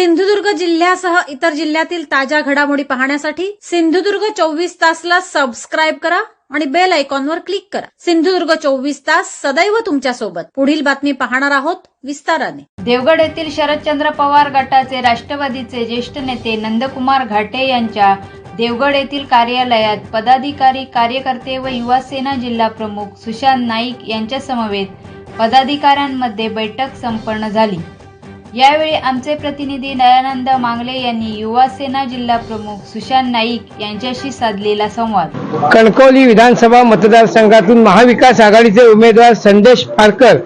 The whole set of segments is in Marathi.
सिंधुदुर्ग जिल्ह्यासह इतर जिल्ह्यातील ताज्या घडामोडी पाहण्यासाठी सिंधुदुर्ग चोवीस तासला सबस्क्राईब करा आणि बेल आयकॉनवर क्लिक करा. सिंधुदुर्ग चोवीस तास सदैव तुमच्यासोबत पुढील बातमी पाहणार आहोत विस्ताराने. देवगड येथील शरदचंद्र पवार गटाचे राष्ट्रवादीचे ज्येष्ठ नेते नंदकुमार घाटे यांच्या देवगड येथील कार्यालयात पदाधिकारी कार्यकर्ते व युवा सेना जिल्हा प्रमुख सुशांत नाईक यांच्या समवेत पदाधिकाऱ्यांमध्ये बैठक संपन्न झाली. यावेळी आमचे प्रतिनिधी दयानंद मांगले यांनी युवा सेना जिल्हा प्रमुख सुशांत नाईक यांच्याशी साधलेला संवाद. कणकवली विधानसभा मतदारसंघातून महाविकास आघाडीचे उमेदवार संदेश पारकर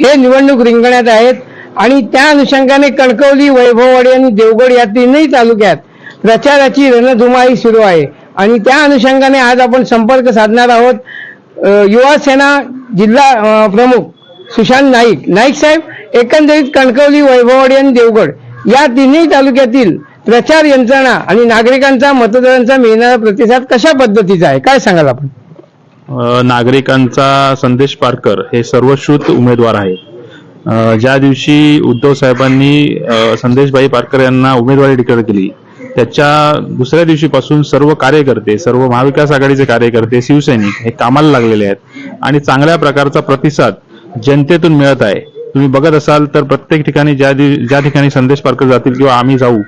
हे निवडणूक रिंगणात आहेत आणि त्या अनुषंगाने कणकवली वैभववाडी आणि देवगड या तीनही तालुक्यात प्रचाराची रणधुमाई सुरू आहे. आणि त्या अनुषंगाने आज आपण संपर्क साधणार आहोत युवासेना युवा सेना जिल्हा प्रमुख सुशांत नाईक. नाईक साहेब एकंदरीत कणकवली वैभववाडी आणि देवगड या तिन्ही तालुक्यातील प्रचार यंत्रणा आणि नागरिकांचा मतदारांचा मिळणारा प्रतिसाद कशा पद्धतीचा आहे? काय सांगाल आपण? नागरिकांचा संदेश पारकर हे सर्वश्रुत उमेदवार आहेत. ज्या दिवशी उद्धव साहेबांनी संदेशभाई पारकर यांना उमेदवारी डिक्लेअर केली त्याच्या दुसऱ्या दिवशीपासून सर्व कार्यकर्ते सर्व महाविकास आघाडीचे कार्यकर्ते शिवसैनिक हे कामाला लागलेले आहेत आणि चांगल्या प्रकारचा प्रतिसाद जनतेतून मिळत आहे. तुम्ही बघत असाल तर प्रत्येक ठिकाणी ज्या दि- ज्या ठिकाणी संदेश पारकर जातील किंवा आम्ही जाऊ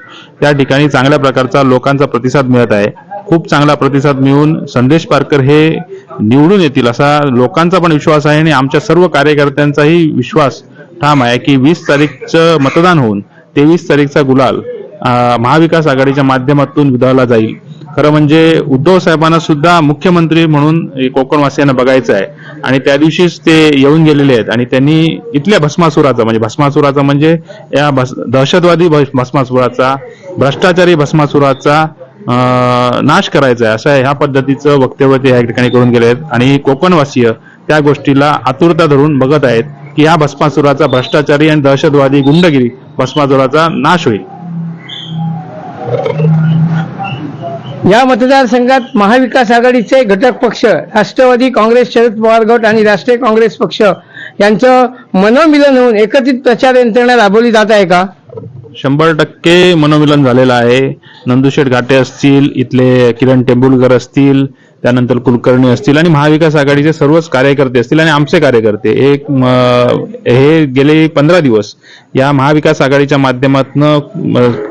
त्या ठिकाणी चांगल्या प्रकारचा लोकांचा प्रतिसाद मिळत आहे. खूप चांगला प्रतिसाद मिळून संदेश पारकर हे निवडून येतील असा लोकांचा पण विश्वास आहे आणि आमच्या सर्व कार्यकर्त्यांचाही विश्वास ठाम आहे की वीस तारीखचं मतदान होऊन तेवीस तारीखचा गुलाल महाविकास आघाडीच्या माध्यमातून विधावला जाईल. खरं म्हणजे उद्धव साहेबांना सुद्धा मुख्यमंत्री म्हणून कोकणवासियांना बघायचं आहे. आणि त्या दिवशीच ते येऊन गेलेले आहेत. आणि त्यांनी इथल्या भस्मासुराचा म्हणजे भस्मासुराचा म्हणजे या भस दहशतवादी भस्मासुराचा भ्रष्टाचारी भस्मासुराचा नाश करायचा आहे. असं ह्या पद्धतीचं वक्तव्य ते या ठिकाणी करून गेले आहेत आणि कोकणवासीय त्या गोष्टीला आतुरता धरून बघत आहेत की या भस्मासुराचा भ्रष्टाचारी आणि दहशतवादी गुंडगिरी भस्मासुराचा नाश होईल. या मतदारसंघात महाविकास आघाडीचे घटक पक्ष राष्ट्रवादी काँग्रेस शरद पवार गट आणि राष्ट्रीय काँग्रेस पक्ष यांचं मनोमिलन होऊन एकत्रित प्रचार यंत्रणा राबवली जात आहे का? शंभर टक्के मनोमिलन झालेलं आहे. नंदुशेठ घाटे असतील इथले किरण टेंबुलकर असतील त्यानंतर कुलकर्णी असतील आणि महाविकास आघाडीचे सर्वच कार्यकर्ते असतील आणि आमचे कार्यकर्ते. एक हे गेले पंधरा दिवस या महाविकास आघाडीच्या माध्यमातून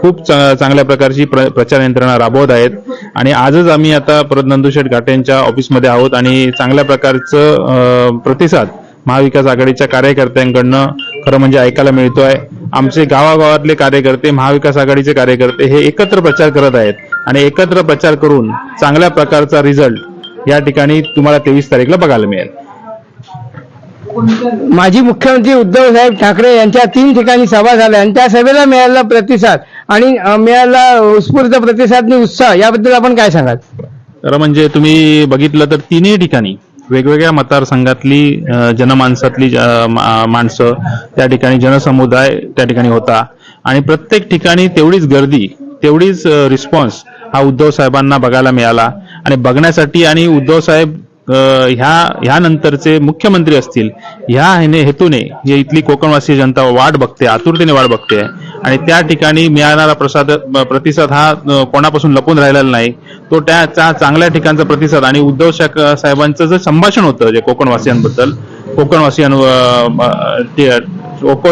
खूप चांगल्या प्रकारची प्र, प्रचार यंत्रणा राबवत आहेत. आणि आजच आम्ही आता परत नंदुशेठ घाटेंच्या ऑफिसमध्ये आहोत आणि चांगल्या प्रकारचं प्रतिसाद महाविकास आघाडीच्या कार्यकर्त्यांकडनं खरं म्हणजे ऐकायला मिळतो आहे आमचे गावागावातले कार्यकर्ते महाविकास आघाडीचे कार्यकर्ते हे एकत्र प्रचार करत आहेत. आणि एकत्र प्रचार करून चांगल्या प्रकारचा रिझल्ट या ठिकाणी तुम्हाला तेवीस तारीखला बघायला मिळेल. माजी मुख्यमंत्री उद्धव साहेब ठाकरे यांच्या तीन ठिकाणी सभा झाल्या आणि त्या सभेला मिळालेला प्रतिसाद आणि अं, मिळालेला उत्स्फूर्त प्रतिसाद आणि उत्साह याबद्दल आपण काय सांगाल? खरं म्हणजे तुम्ही बघितलं तर तिन्ही ठिकाणी वेगवेगळ्या मतदारसंघातली जनमानसातली माणसं त्या ठिकाणी जनसमुदाय त्या ठिकाणी होता. आणि प्रत्येक ठिकाणी तेवढीच गर्दी तेवढीच रिस्पॉन्स हा उद्धव साहेबांना बघायला मिळाला. आणि बघण्यासाठी आणि उद्धव साहेब ह्या ह्या ह्यानंतरचे मुख्यमंत्री असतील ह्या हेने हेतूने जे इथली कोकणवासी जनता वाट बघते आतुरतेने वाट बघते. आणि त्या ठिकाणी मिळणारा प्रसाद प्रतिसाद हा कोणापासून लपून राहिलेला नाही. तो त्या चांगल्या ठिकाणचा प्रतिसाद आणि उद्धव साहेबांचं जे संभाषण होतं जे कोकणवासियांबद्दल कोकणवासियां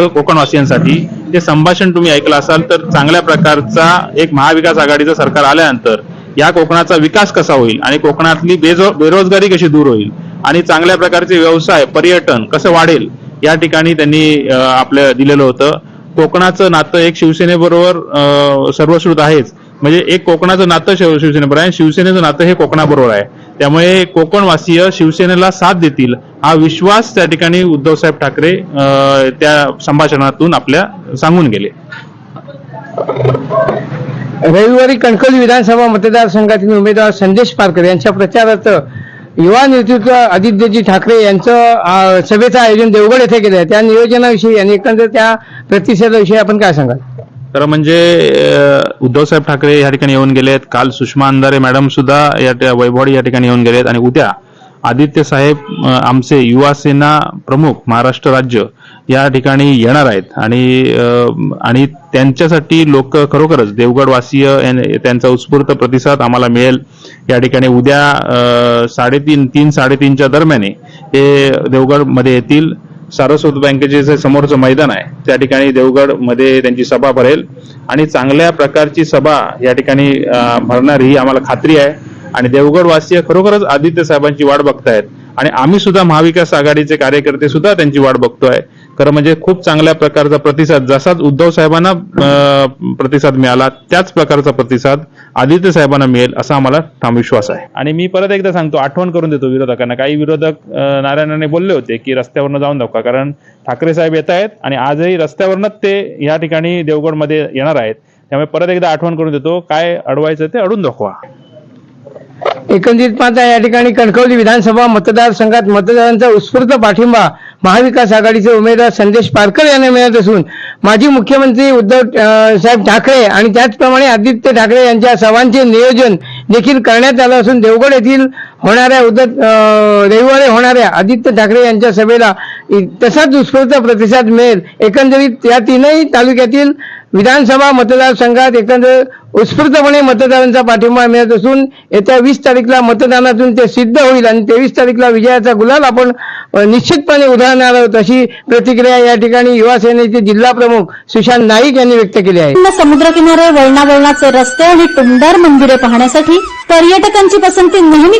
कोकणवासियांसाठी ते संभाषण तुम्ही ऐकलं असाल तर चांगल्या प्रकारचा एक महाविकास आघाडीचं सरकार आल्यानंतर या कोकणाचा विकास कसा होईल आणि कोकणातली बेजो बेरोजगारी कशी दूर होईल आणि चांगल्या प्रकारचे व्यवसाय पर्यटन कसं वाढेल या ठिकाणी त्यांनी आपल्या आपलं दिलेलं होतं. कोकणाचं नातं एक शिवसेनेबरोबर सर्वश्रुत आहेच. म्हणजे एक कोकणाचं नातं शिवसेनेबरोबर आहे. शिवसेनेचं नातं हे कोकणाबरोबर आहे. त्यामुळे कोकणवासीय शिवसेनेला साथ देतील हा विश्वास त्या ठिकाणी उद्धवसाहेब ठाकरे त्या संभाषणातून आपल्या सांगून गेले. रविवारी कणकवली विधानसभा मतदारसंघातील उमेदवार संदेश पारकर यांच्या प्रचारात युवा नेतृत्व आदित्यजी ठाकरे यांचं सभेचं आयोजन देवगड येथे केलं आहे. त्या नियोजनाविषयी आणि एकंदर त्या प्रतिसादाविषयी आपण काय सांगाल? तर म्हणजे उद्धवसाहेब ठाकरे या ठिकाणी येऊन गेलेत. काल सुषमा अंधारे मॅडम सुद्धा या ट- या ठिकाणी येऊन गेलेत. आणि उद्या आदित्य साहेब आमचे युवा सेना प्रमुख महाराष्ट्र राज्य या ठिकाणी येणार आहेत. आणि आणि त्यांच्यासाठी लोक खरोखरच देवगडवासीय त्यांचा उत्स्फूर्त प्रतिसाद आम्हाला मिळेल. या ठिकाणी उद्या साडेतीन तीन साडेतीनच्या दरम्याने हे देवगडमध्ये येतील. सारस्वत बँकेचे जे समोरचं मैदान आहे त्या ठिकाणी देवगडमध्ये त्यांची सभा भरेल. आणि चांगल्या प्रकारची सभा या ठिकाणी भरणार ही आम्हाला खात्री आहे. आणि देवगडवासीय खरोखरच आदित्य साहेबांची वाट बघतायत. आणि आम्ही सुद्धा महाविकास आघाडीचे कार्यकर्ते सुद्धा त्यांची वाट बघतोय. खरं म्हणजे खूप चांगल्या प्रकारचा प्रतिसाद जसाच उद्धव साहेबांना प्रतिसाद मिळाला त्याच प्रकारचा प्रतिसाद आदित्य साहेबांना मिळेल असा आम्हाला ठाम विश्वास आहे. आणि मी परत एकदा सांगतो आठवण करून देतो विरोधकांना. काही विरोधक नारायणाने बोलले होते की रस्त्यावरनं जाऊन नका कारण ठाकरे साहेब येत आहेत आणि आजही रस्त्यावरनच ते या ठिकाणी देवगडमध्ये येणार आहेत. त्यामुळे परत एकदा आठवण करून देतो काय अडवायचं ते अडून दाखवा. एकंदरीत पाहता या ठिकाणी कणकवली विधानसभा मतदारसंघात मतदारांचा उत्स्फूर्त पाठिंबा महाविकास आघाडीचे उमेदवार संदेश पारकर यांना मिळत असून माजी मुख्यमंत्री उद्धव साहेब ठाकरे आणि त्याचप्रमाणे आदित्य ठाकरे यांच्या सभांचे नियोजन देखील करण्यात आलं असून देवगड येथील होणाऱ्या उद्धव रविवारी होणाऱ्या आदित्य ठाकरे यांच्या सभेला तसाच उत्स्फूर्त प्रतिसाद मिळेल. एकंदरीत या तीनही तालुक्यातील विधानसभा मतदारसंघात एकंदर उत्स्फूर्तपणे मतदारांचा पाठिंबा मिळत असून येत्या वीस तारीखला मतदानातून ते सिद्ध होईल आणि तेवीस तारीखला विजयाचा गुलाल आपण निश्चितपणे उधळणार आहोत अशी प्रतिक्रिया या ठिकाणी युवा सेनेचे जिल्हा प्रमुख सुशांत नाईक यांनी व्यक्त केली आहे. पूर्ण समुद्रकिनारे वळणावळणाचे रस्ते आणि टुंडार मंदिरे पाहण्यासाठी पर्यटकांची पसंती नेहमी